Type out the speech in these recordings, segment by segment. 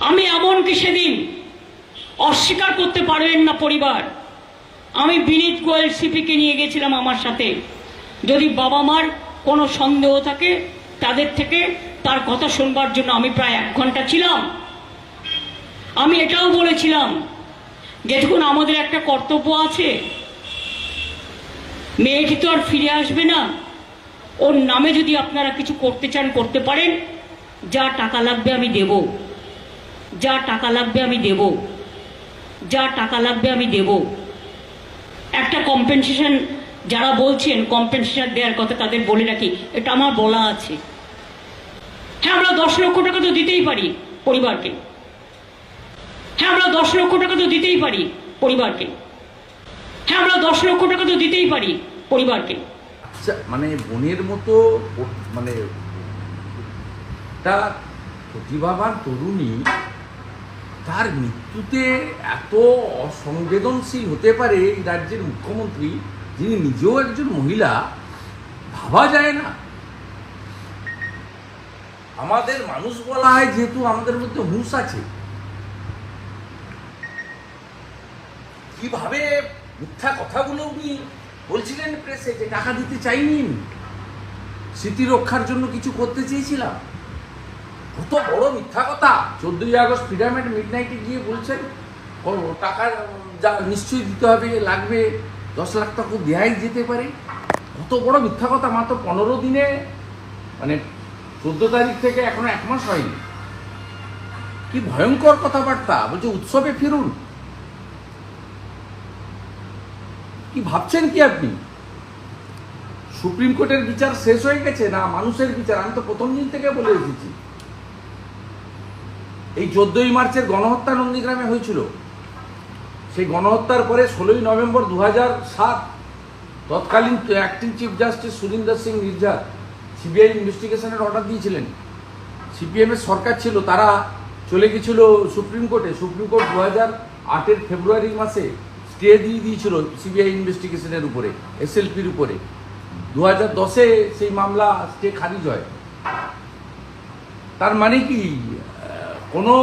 আমি এমনকি সেদিন অস্বীকার করতে পারবেন না পরিবার। আমি বিনীত গোয়েল সিপিকে নিয়ে গেছিলাম আমার সাথে। যদি বাবা মার কোনো সন্দেহ থাকে, তাদের থেকে তার কথা শুনবার জন্য আমি প্রায় এক ঘণ্টা ছিলাম। আমি এটাও বলেছিলাম যে, দেখুন, আমাদের একটা কর্তব্য আছে। মেয়েটি তো আর ফিরে আসবে না। ওর নামে যদি আপনারা কিছু করতে চান, করতে পারেন। যা টাকা লাগবে আমি দেব। যা টাকা লাগবে আমি দেব। যা টাকা লাগবে আমি দেব। একটা কম্পেনসেশন যারা বলছেন কম্পেনসেশন দেওয়ার কথা তাদের বলে রাখি, এটা আমার বলা আছে। হ্যাঁ আমরা দশ লক্ষ টাকা তো দিতেই পারি পরিবারকে। হ্যাঁ আমরা দশ লক্ষ টাকা তো দিতেই পারি পরিবারকে। হ্যাঁ আমরা দশ লক্ষ টাকা তো দিতেই পারি পরিবারকে। আচ্ছা মানে বোনের মতো মানে একটা প্রতিভাবান তরুণী তার মৃত্যুতে এত অসংবেদনশীল হতে পারে এই রাজ্যের মুখ্যমন্ত্রী, যিনি নিজেও একজন মহিলা, ভাবা যায় না। আমাদের মানুষ বলা হয় যেহেতু আমাদের মধ্যে হুঁশ আছে। কীভাবে মিথ্যা কথাগুলো উনি বলছিলেন প্রেসে যে টাকা দিতে চাইনি। স্মৃতি রক্ষার জন্য কিছু করতে চেয়েছিলাম। কত বড় মিথ্যা কথা। চোদ্দই আগস্ট ফ্রিডম অ্যান্ড মিড নাইটে গিয়ে বলছেন ও টাকা, যা, নিশ্চয়ই দিতে হবে, লাগবে, দশ লাখ টাকা দেয়াই যেতে পারে। কত বড় মিথ্যা কথা, মাত্র পনেরো দিনে মানে চোদ্দ তারিখ থেকে এখনও এক মাস হয়নি। কি ভয়ঙ্কর কথাবার্তা, বলছে, উৎসবে ফিরুন। কি ভাবছেন কি আপনি? সুপ্রিম কোর্টের বিচার শেষ হয়ে গেছে না মানুষের বিচার? আমি তো প্রথম দিন থেকে বলে এসেছি। এই চোদ্দই মার্চের গণহত্যা নন্দীগ্রামে হয়েছিল। সেই গণহত্যার পরে ষোলোই নভেম্বর দু সাত তৎকালীন acting chief justice Surinder Singh Nijjar CBI ইনভেস্টিগেশনের order দিয়েছিলেন। সিপিএমের সরকার ছিল, তারা চলে গেছিল সুপ্রিম কোর্টে। সুপ্রিম কোর্ট দু হাজার আটের ফেব্রুয়ারি মাসে স্টে দিয়ে দিয়েছিল সিবিআই ইনভেস্টিগেশনের উপরে এসএলপির উপরে। দু হাজার দশে সেই মামলা স্টে খারিজ হয়। তার মানে কি? কোনো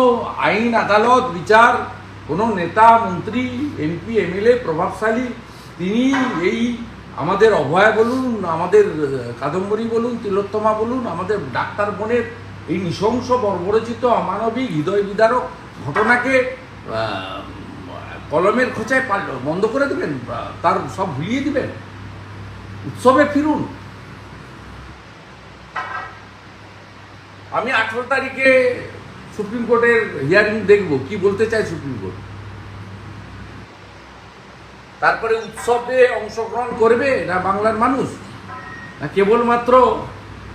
আইন, আদালত, বিচার, কোনো নেতা, মন্ত্রী, এমপি, এমএলএ, প্রভাবশালী, তিনি এই আমাদের অভয়া বলুন, আমাদের কাদম্বরী বলুন, তিলোত্তমা বলুন, আমাদের ডাক্তার বোনের এই নৃশংস, বর্বরচিত, অমানবিক, হৃদয় বিদারক ঘটনাকে কলমের খোঁচায় বন্ধ করে দেবেন তার সব ভুলিয়ে দিবেন। উৎসবে ফিরুন। আমি আঠেরো তারিখে সুপ্রিম কোর্টের হিয়ারিং দেখব, কি বলতে চায় সুপ্রিম কোর্ট? তারপরে উৎসবে অংশগ্রহণ করবে না বাংলার মানুষ? না কেবলমাত্র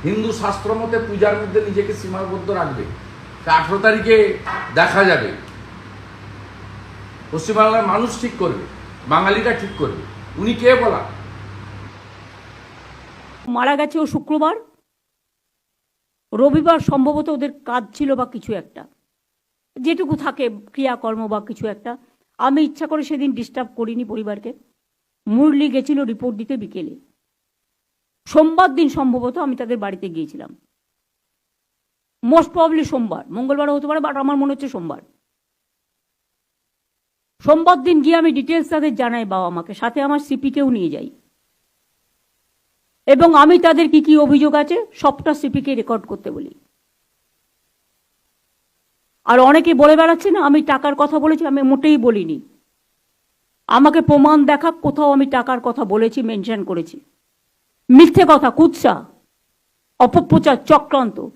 হিন্দু শাস্ত্র মতে পূজার মধ্যে নিজেকে সীমাবদ্ধ রাখবে? আঠারো তারিখে দেখা যাবে। পশ্চিমবাংলার মানুষ ঠিক করবে, বাঙালিরা ঠিক করবে। উনি কে বলা? মারা গেছে ও শুক্রবার। রবিবার সম্ভবত ওদের কাজ ছিল বা কিছু একটা। যেটুকু থাকে ক্রিয়াকর্ম বা কিছু একটা। আমি ইচ্ছা করে সেদিন ডিস্টার্ব করিনি পরিবারকে। মুরলি গেছিল রিপোর্ট দিতে বিকেলে। সোমবার দিন সম্ভবত আমি তাদের বাড়িতে গিয়েছিলাম। মোস্ট প্রবলি সোমবার। মঙ্গলবার হতে পারে বাট আমার মনে হচ্ছে সোমবার। সোমবার দিন গিয়ে আমি ডিটেলস তাদের জানাই বাবা মাকে সাথে আমার সিপিকেও নিয়ে যাই। এবং আমি তাদের কি কি অভিযোগ আছে সবটা সিপিকে রেকর্ড করতে বলি। আর অনেকে বলে বেড়াচ্ছে না, আমি টাকার কথা বলেছি, আমি মোটেই বলিনি। আমাকে প্রমাণ দেখা কোথাও আমি টাকার কথা বলেছি, মেনশন করেছি। মিথ্যে কথা, কুৎসা, অপপ্রচার, চক্রান্ত।